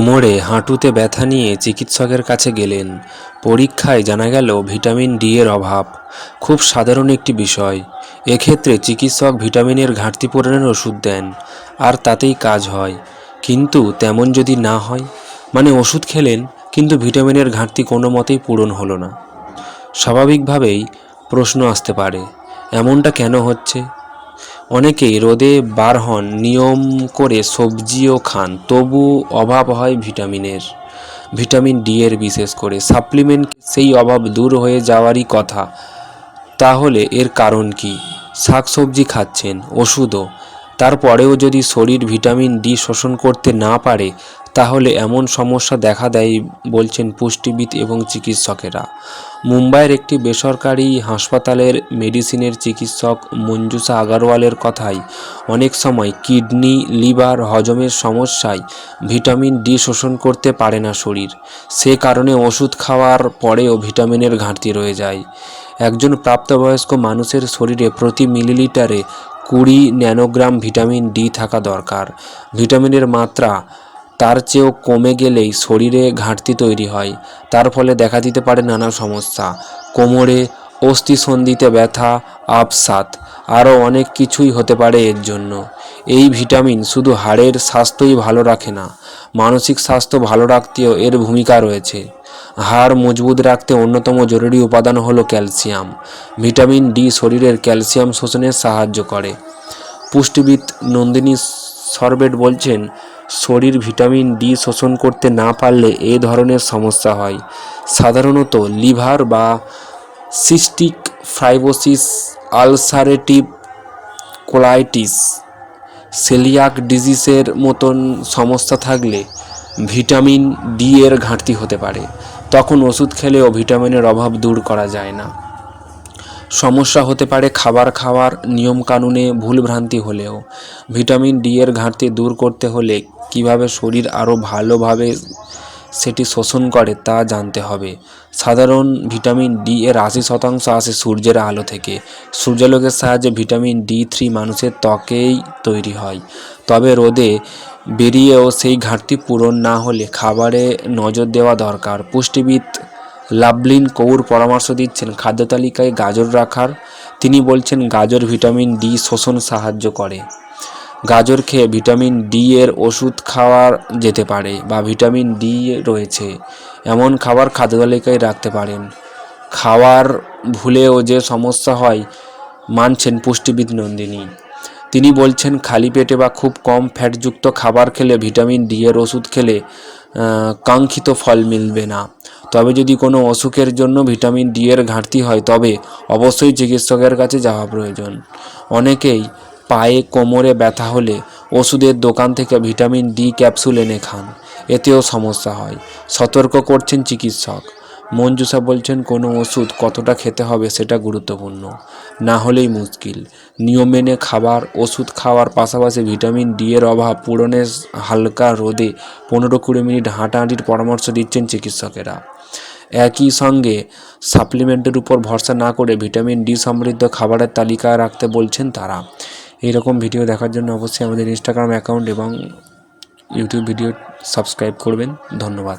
কোমরে হাঁটুতে ব্যথা নিয়ে চিকিৎসকের কাছে গেলেন। পরীক্ষায় জানা গেল ভিটামিন ডি এর অভাব। খুব সাধারণ একটি বিষয়। এক্ষেত্রে চিকিৎসক ভিটামিনের ঘাটতি পূরণের ওষুধ দেন, আর তাতেই কাজ হয়। কিন্তু তেমন যদি না হয় মানে ওষুধ খেলেন, কিন্তু ভিটামিনের ঘাটতি কোনো মতেই পূরণ হলো না। স্বাভাবিকভাবেই প্রশ্ন আসতে পারে, এমনটা কেন হচ্ছে? অনেকেই রোদে বার হন, নিয়ম করে সবজিও খান, তবু অভাব হয় ভিটামিনের। ভিটামিন ডি এর বিশেষ করে। সাপ্লিমেন্ট সেই অভাব দূর হয়ে যাওয়ারই কথা। তাহলে এর কারণ কি? শাকসবজি খাচ্ছেন, ওষুধও। তারপরেও যদি শরীর ভিটামিন ডি শোষণ করতে না পারে তাহলে এমন সমস্যা দেখা দেয়, বলছেন পুষ্টিবিদ এবং চিকিৎসকেরা। মুম্বাইয়ের একটি বেসরকারি হাসপাতালের মেডিসিনের চিকিৎসক মঞ্জুসা আগারওয়ালের কথায় অনেক সময় কিডনি, লিভার হজমের সমস্যায় ভিটামিন ডি শোষণ করতে পারে না শরীর। সে কারণে ওষুধ খাওয়ার পরেও ভিটামিনের ঘাটতি রয়ে যায়। একজন প্রাপ্তবয়স্ক মানুষের শরীরে প্রতি মিলিলিটারে কুড়ি ন্যানোগ্রাম ভিটামিন ডি থাকা দরকার। ভিটামিনের মাত্রা তার চেয়েও কমে গেলেই শরীরে ঘাটতি তৈরি হয়। তার ফলে দেখা দিতে পারে নানা সমস্যা। কোমরে অস্থিসন্ধিতে ব্যথা, আপসাত, আরও অনেক কিছুই হতে পারে এর জন্য। এই ভিটামিন শুধু হাড়ের স্বাস্থ্যই ভালো রাখে না, মানসিক স্বাস্থ্য ভালো রাখতেও এর ভূমিকা রয়েছে। হাড় মজবুত রাখতে অন্যতম জরুরি উপাদান হলো ক্যালসিয়াম। ভিটামিন ডি শরীরের ক্যালসিয়াম শোষণে সাহায্য করে। পুষ্টিবিদ নন্দিনী সরবেট বলছেন শরীর ভিটামিন ডি শোষণ করতে না পারলে এ ধরনের সমস্যা হয়। সাধারণত লিভার বা cystic fibrosis ulcerative colitis, coeliac ডিজিজের মতন সমস্যা থাকলে ভিটামিন ডি এর ঘাটতি হতে পারে। তখন ওষুধ খেলেও ভিটামিনের অভাব দূর করা যায় না। সমস্যা হতে পারে খাবার খাওয়ার নিয়মকানুনে ভুলভ্রান্তি হলেও। ভিটামিন ডি এর ঘাটতি দূর করতে হলে কীভাবে শরীর আরও ভালোভাবে সেটি শোষণ করে তা জানতে হবে। সাধারণ ভিটামিন ডি এর আশি শতাংশ আসে সূর্যের আলো থেকে। সূর্যালোকের সাহায্যে ভিটামিন ডি থ্রি মানুষের ত্বকেই তৈরি হয়। তবে রোদে বেরিয়েও সেই ঘাটতি পূরণ না হলে খাবারে নজর দেওয়া দরকার। পুষ্টিবিদ লাভলিন কৌর পরামর্শ দিচ্ছেন খাদ্য তালিকায় গাজর রাখার। তিনি বলছেন, গাজর ভিটামিন ডি শোষণ সাহায্য করে। গাজর খেয়ে ভিটামিন ডি এর ওষুধ খাওয়া যেতে পারে বা ভিটামিন ডি রয়েছে। এমন খাবার খাদ্য তালিকায় রাখতে পারেন। খাওয়ার ভুলেও যে সমস্যা হয়, মানছেন পুষ্টিবিদ নন্দিনী। তিনি বলছেন, খালি পেটে বা খুব কম ফ্যাটযুক্ত খাবার খেলে ভিটামিন ডি এর ওষুধ খেলে কাঙ্ক্ষিত ফল মিলবে না। তবে যদি কোনো অসুখের জন্য ভিটামিন ডি এর ঘাটতি হয়, তবে অবশ্যই চিকিৎসকের কাছে যাওয়া প্রয়োজন। অনেকেই পায়ে কোমরে ব্যথা হলে ওষুধের দোকান থেকে ভিটামিন ডি ক্যাপসুল এনে খান। এতেও সমস্যা হয়। সতর্ক করছেন চিকিৎসক। মঞ্জুসা বলছেন, কোনো ওষুধ কতটা খেতে হবে সেটা গুরুত্বপূর্ণ। না হলেই মুশকিল। নিয়ম মেনে খাবার, ওষুধ খাওয়ার পাশাপাশি ভিটামিন ডি এর অভাব পূরণের হালকা রোদে পনেরো কুড়ি মিনিট হাঁটাহাঁটির পরামর্শ দিচ্ছেন চিকিৎসকেরা। একই সঙ্গে সাপ্লিমেন্টের উপর ভরসা না করে ভিটামিন ডি সমৃদ্ধ খাবারের তালিকা রাখতে বলছেন তারা। এইরকম ভিডিও দেখার জন্য অবশ্যই আমাদের ইনস্টাগ্রাম অ্যাকাউন্ট এবং ইউটিউব ভিডিও সাবস্ক্রাইব করবেন। ধন্যবাদ।